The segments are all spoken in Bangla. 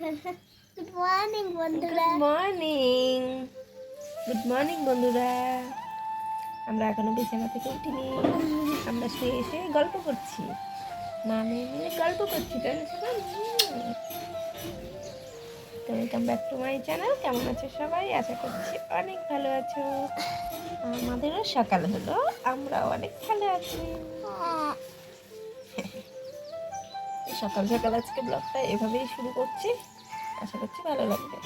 গুড মর্নিং বন্ধুরা গুড মর্নিং গুড মর্নিং বন্ধুরা। আমরা এখনও বিছানা থেকে উঠিনি। আমরা শুয়ে শুয়ে গল্প করছি। মা মেয়ে মিলে গল্প করছি তাই তো welcome back to my channel. কেমন আছো সবাই? আশা করছি অনেক ভালো আছো। আমাদেরও সকাল হলো আমরাও অনেক ভালো আছি। সকাল সকাল আজকে ব্লগটা এভাবেই শুরু করছি। আশা করছি ভালো লাগবে।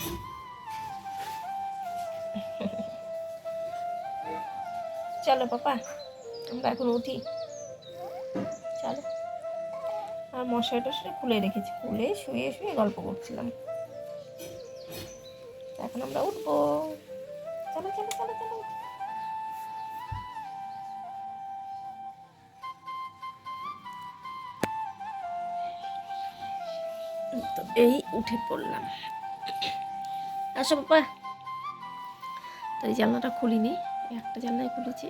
চলো পাপা, আমরা এখন উঠি। চলো। আর মশারি টশারি খুলে রেখেছি। খুলে শুয়ে শুয়ে গল্প করছিলাম। এখন আমরা উঠবো। চলো চলো চলো চলো। এই উঠে পড়লাম। আসো বাবা। তো এই জানলাটা খুলিনি একটা জানলায় খুলেছি।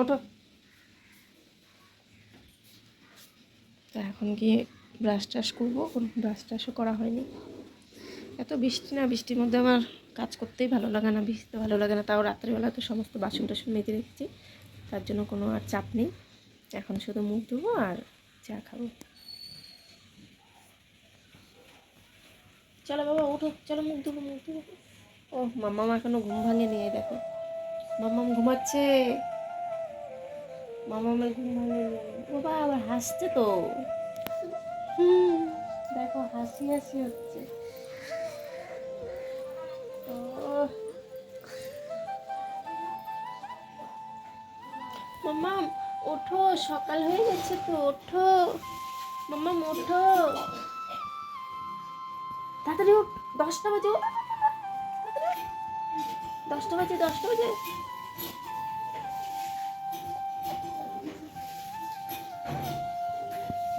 ওঠো। তো এখন গিয়ে ব্রাশ টাশ করব, কোনো ব্রাশ টাশও করা হয়নি। এত বৃষ্টি না, বৃষ্টির মধ্যে আমার কাজ করতেই ভালো লাগে না, ভিজতে ভালো লাগে না। তাও রাত্রিবেলা তো সমস্ত বাসন টাসন মেজে রেখেছি, তার জন্য কোনো আর চাপ নেই। এখন শুধু মুখ ধুবো আর চা খাব। চলো বাবা উঠো চলো মুখ ধুবো মুখ ধুবো। ও মাম্মাম এখনও ঘুম ভাঙে নিয়ে দেখো। মাম্মাম ঘুমাচ্ছে। মামামের ঘুম ভাঙে বাবা, আবার হাসছে তো। হুম দেখো, হাসি হাসি হচ্ছে। মাম্মাম ওঠো, সকাল হয়ে গেছে তো, ওঠো। মাম্মাম ওঠো। তাড়াতাড়ি উঠ, দশটা বাজে ওঠ। দশটা বাজে দশটা বাজে।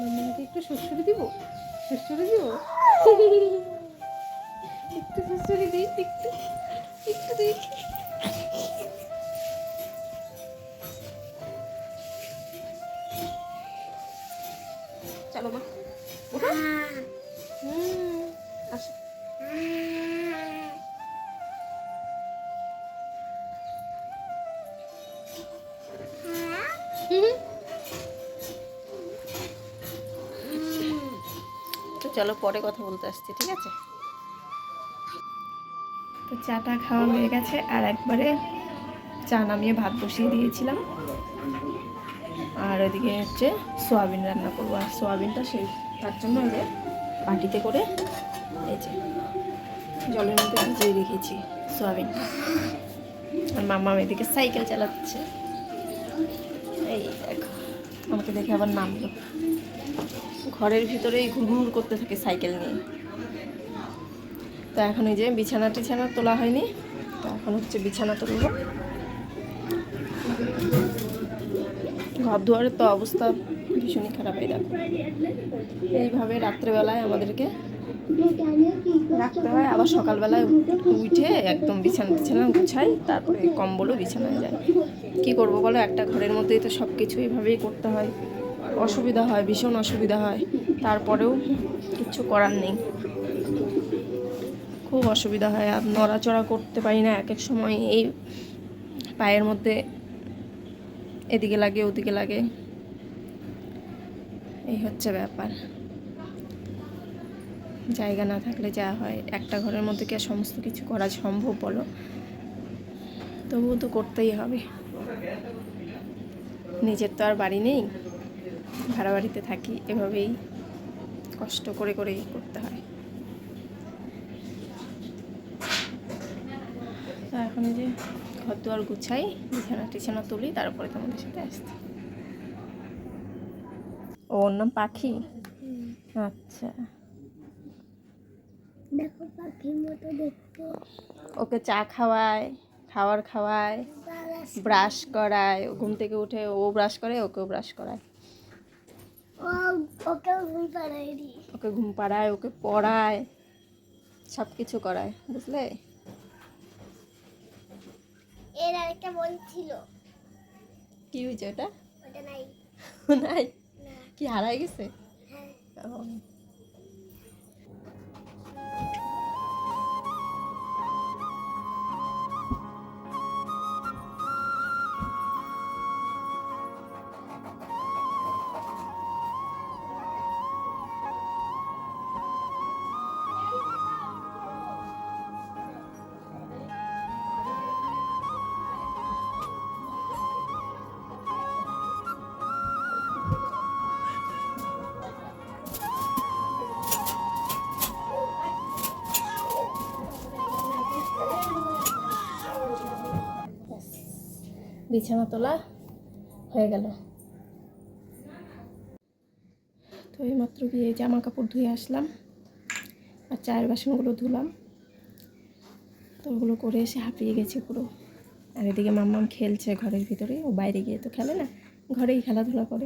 মাম্মাকে একটু শ্বশুরি দিব? শ্বশুরি দিব? একটু শ্বশুরি দিই একটু একটু দিই চলো পরে কথা বলতে আসছি, ঠিক আছে? তো চাটা খাওয়া হয়ে গেছে, আর একবারে চা নামিয়ে ভাত বসিয়ে দিয়েছিলাম। আর ওইদিকে হচ্ছে সোয়াবিন রান্না করব, আর সোয়াবিনটা সেই, তার জন্য বাটিতে করে এই যে জলের মধ্যে ভিজিয়ে রেখেছি সোয়াবিন। আর মামা এদিকে সাইকেল চালাচ্ছে। এই দেখো, আমাকে দেখে আবার নামলো। ঘরের ভিতরেই ঘুরঘুর করতে থাকে সাইকেল নিয়ে। তো এখন এই যে বিছানা টিছানা তোলা হয়নি, তো এখন হচ্ছে বিছানা তুলব। ঘর দুয়ারের তো অবস্থা ভীষণই খারাপ এই দেখো। এইভাবে রাত্রেবেলায় আমাদেরকে রাখতে হয়, আবার সকালবেলায় উঠে একদম বিছানা টিছানা গুছাই, তারপরে কম্বলও বিছানায় যায়। কি করব বলো, একটা ঘরের মধ্যেই তো সব কিছু এইভাবেই করতে হয়। অসুবিধা হয়, ভীষণ অসুবিধা হয়। তারপরেও কিচ্ছু করার নেই। খুব অসুবিধা হয়, আর নড়াচড়া করতে পারি না এক এক সময়। এই পায়ের মধ্যে এদিকে লাগে, ওদিকে লাগে। এই হচ্ছে ব্যাপার। জায়গা না থাকলে যা হয়। একটা ঘরের মধ্যে কি আর সমস্ত কিছু করা সম্ভব বলো? তবুও তো করতেই হবে। নিজের তো আর বাড়ি নেই। ভাড়া বাড়িতে থাকি এভাবেই কষ্ট করে করেই করতে হয়। তো এখন যে ঘর দুয়ার গুছাই বিছানা টিছানা তুলি তারপরে তোমাদের সাথে আসছি। ও ওর নাম পাখি? আচ্ছা। দেখো পাখির মতো দেখতে। ওকে চা খাওয়ায় খাবার খাওয়ায় ব্রাশ করায় ঘুম থেকে উঠে ও ব্রাশ করে ওকেও ব্রাশ করায়। ও ওকেও ঘুম পাড়ায় ওকে ঘুম পাড়ায় ওকে পড়ায় সব কিছু করায় বুঝলে? এর আরেকটা বোন ছিল। কি হয়েছে ওটা? ওটা নাই। নাই? কি হারাই গেছে? হ্যাঁ। বিছানা তোলা হয়ে গেল। তো এইমাত্র গিয়ে জামা কাপড় ধুয়ে আসলাম আর চায়ের বাসনগুলো ধুলাম। তো ওগুলো করে এসে হাঁপিয়ে গেছে পুরো। আর এদিকে মাম্মাম খেলছে ঘরের ভিতরে, ও বাইরে গিয়ে তো খেলে না, ঘরেই খেলাধুলা করে।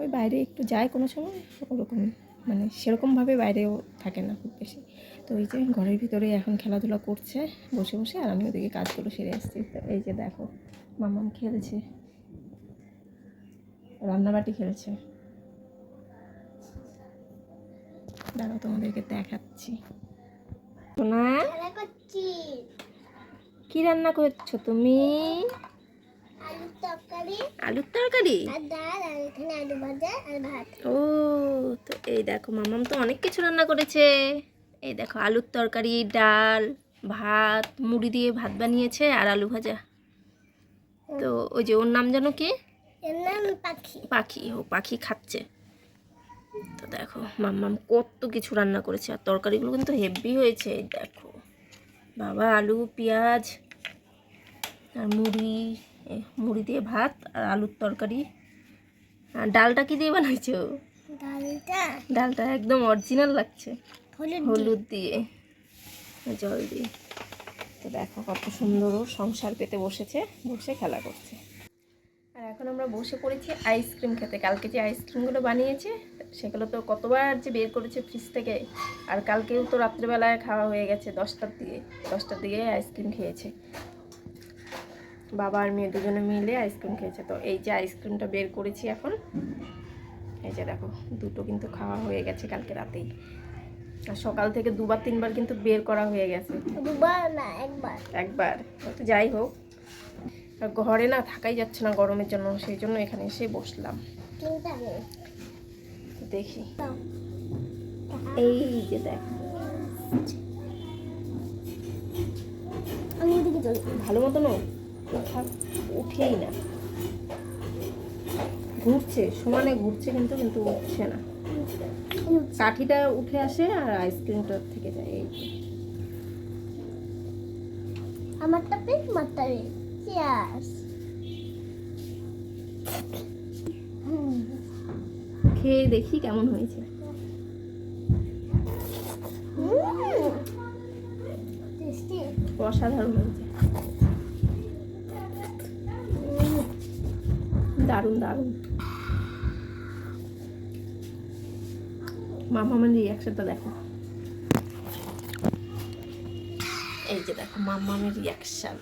ওই বাইরে একটু যায় কোনো সময়, ওরকমই। মানে সেরকমভাবে বাইরেও থাকে না খুব বেশি। তো এই যে ঘরের ভিতরে এখন খেলাধুলা করছে বসে বসে আর আমি ওদিকে কাজগুলো সেরে আসছি। তো এই যে দেখো মামাম খেলছে রান্নাবাটি খেলছে। দাঁড়াও তোমাদেরকে দেখাচ্ছি। সোনা? কি রান্না করছ তুমি? আলুর তরকারি? ও তো এই দেখো মামাম তো অনেক কিছু রান্না করেছে। এই দেখো আলুর তরকারি ডাল ভাত মুড়ি দিয়ে ভাত বানিয়েছে আর আলু ভাজা। তো ওই যে ওর নাম যেন কি? পাখি। পাখি ও পাখি খাচ্ছে। তো দেখো মাম্মাম কত কিছু রান্না করেছে আর তরকারিগুলো কিন্তু হেভি হয়েছে দেখো। বাবা আলু পেঁয়াজ আর মুড়ি। মুড়ি দিয়ে ভাত আর আলুর তরকারি। আর ডালটা কি দিয়ে বানাইছো? ডালটা? ডালটা একদম অরিজিনাল লাগছে। হলুদ দিয়ে। জল দিয়ে। তো দেখো কত সুন্দর ও সংসার পেতে বসেছে বসে খেলা করছে। আর এখন আমরা বসে পড়েছি আইসক্রিম খেতে। কালকে যে আইসক্রিমগুলো বানিয়েছে সেগুলো তো কতবার যে বের করেছে ফ্রিজ থেকে। আর কালকেও তো রাত্রিবেলায় খাওয়া হয়ে গেছে দশটার দিকে দশটার দিকে আইসক্রিম খেয়েছে। বাবা আর মেয়ে দুজনে মিলে আইসক্রিম খেয়েছে। তো এই যে আইসক্রিমটা বের করেছি এখন এই যে দেখো দুটো কিন্তু খাওয়া হয়ে গেছে কালকে রাতেই। আর সকাল থেকে দুবার তিনবার কিন্তু বের করা হয়ে গেছে। দুবার না একবার। একবার। তো যাই হোক আর ঘরে না থাকাই যাচ্ছে না গরমের জন্য সেই জন্য এখানে এসে বসলাম। দেখি। এই যে দেখ। ভালো ওদিকে চলি ওঠা উঠেই না। ঘুরছে সমানে ঘুরছে কিন্তু কিন্তু উঠছে না। কাঠিটা উঠে আসে আর আইসক্রিমটা থেকে যায় এই আমারটা পিক মারটা খেয়ে দেখি কেমন হয়েছে। অসাধারণ হয়েছে। দারুণ দারুণ। মামামের রিয়াকশনটা দেখো। এই যে দেখো মামামের রিয়াকশন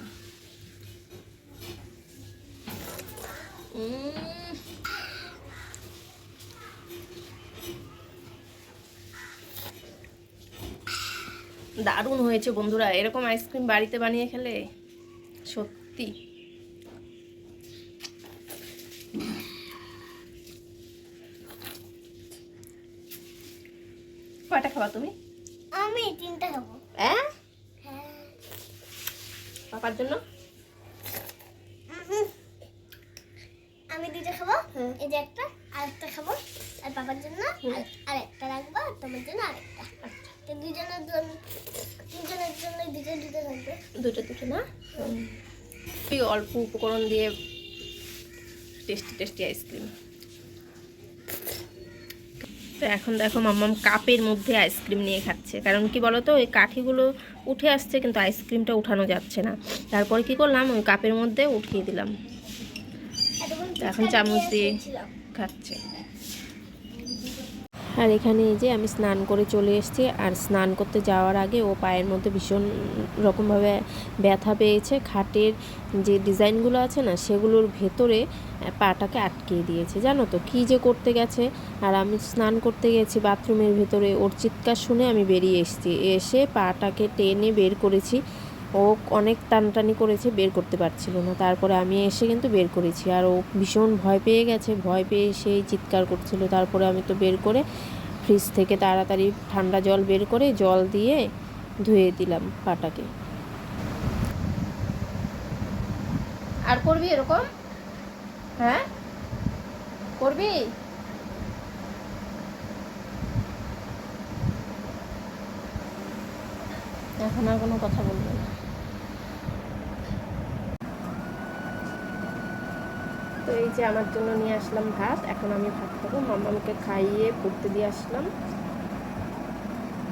দারুণ হয়েছে বন্ধুরা, এরকম আইসক্রিম বাড়িতে বানিয়ে খেলে সত্যি। কয়টা খাবা তুমি? আমি তিনটা খাব। হ্যাঁ। পাপার জন্য? আমি দুটো খাব হ্যাঁ। এই যে একটা আরেকটা খাব আর পাপার জন্য আর- আরেকটা রাখব আর তোমার জন্য আরেকটা। তো দুজনের জন্য তিনজনের জন্য দুটো দুটো থাকবে। দুটো দুটো না? অল্প উপকরণ দিয়ে টেস্টি টেস্টি আইসক্রিম। তো এখন দেখো মাম্মাম কাপের মধ্যে আইসক্রিম নিয়ে খাচ্ছে। কারণ কি বলতো ওই কাঠিগুলো উঠে আসছে কিন্তু আইসক্রিমটা উঠানো যাচ্ছে না। তারপরে কি করলাম ওই কাপের মধ্যে উঠিয়ে দিলাম। এখন চামচ দিয়ে খাচ্ছে। আর এখানে এই যে আমি স্নান করে চলে এসেছি, আর স্নান করতে যাওয়ার আগে ও পায়ের মধ্যে ভীষণ রকমভাবে ব্যথা পেয়েছে। খাটের যে ডিজাইনগুলো আছে না, সেগুলোর ভেতরে পাটাকে আটকিয়ে দিয়েছে। জানো তো, কী যে করতে গেছে? আর আমি স্নান করতে গেছি বাথরুমের ভেতরে, ওর চিৎকার শুনে আমি বেরিয়ে এসেছি। এসে পাটাকে টেনে বের করেছি। ও অনেক টানটানি করেছে, বের করতে পারছিল না। তারপরে আমি এসে কিন্তু বের করেছি। আর ও ভীষণ ভয় পেয়ে গেছে। ভয় পেয়ে সেই চিৎকার করছিল। তারপরে আমি তো বের করে ফ্রিজ থেকে তাড়াতাড়ি ঠান্ডা জল বের করে জল দিয়ে ধুয়ে দিলাম পাটাকে। আর করবি এরকম? হ্যাঁ? করবি? এখন আর কোনো কথা বলব না। এই যে আমার জন্য নিয়ে আসলাম ভাত, এখন আমি ভাত খাব। মামাকে খাইয়ে পড়তে দিয়ে আসলাম।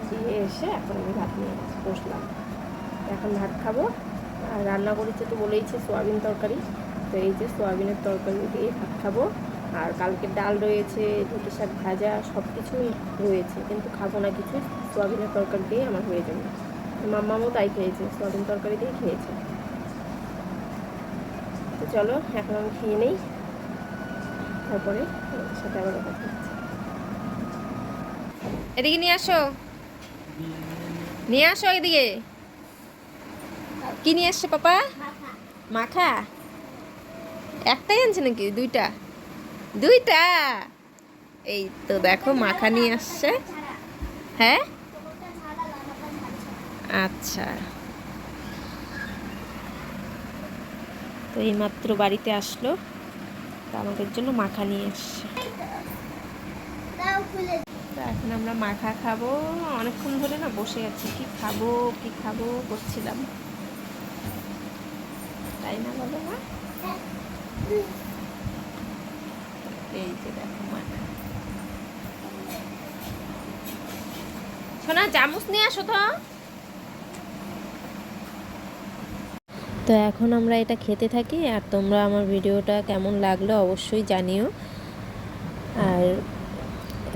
দিয়ে এসে এখন আমি ভাত নিয়ে বসলাম। এখন ভাত খাব। আর রান্না করেছে তো বলেইছে সোয়াবিন তরকারি। তো এই যে সোয়াবিনের তরকারি দিয়ে ভাত খাব। আর কালকে ডাল রয়েছে ঢেঁকি শাক ভাজা সব কিছুই রয়েছে। কিন্তু খাব না কিছু, সোয়াবিনের তরকারি দিয়ে আমার হয়ে যাবে। মাম্মামও তাই খেয়েছে, সোয়াবিন তরকারি দিয়ে খেয়েছে। তো চলো, এখন আমি খেয়ে নেই। তারপরে তোমাদের সাথে আবার কথা হচ্ছে। এদিকে নিয়ে আসো। নিয়ে আসো এদিকে। কি নিয়ে আসছে পাপা? মাখা। একটাই আনছে নাকি? দুইটা? দুইটা? এই তো দেখো, মাখা নিয়ে আসছে। হ্যাঁ? আচ্ছা। তো এইমাত্র বাড়িতে আসলো। তো আমাদের জন্য মাখা নিয়ে এসছে। এখন আমরা মাখা খাব। অনেকক্ষণ ধরে না বসে আছি। কি খাব কি খাব করছিলাম তাই না বলো মা? এই যে দেখো মাখা শোনা চামচ নিয়ে আসো তো। তো এখন আমরা এটা খেতে থাকি আর তোমরা আমার ভিডিওটা কেমন লাগল অবশ্যই জানিও। আর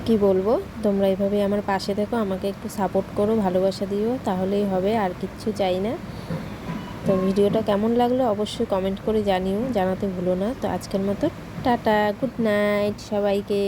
কি বলব, তোমরা এভাবে আমার পাশে থেকো, আমাকে একটু সাপোর্ট করো, ভালোবাসা দিও, তাহলেই হবে, আর কিচ্ছু চাই না। তো ভিডিওটা কেমন লাগল অবশ্যই কমেন্ট করে জানিও, জানাতে ভুলো না। তো আজকের মতো, টাটা গুড নাইট সবাইকে।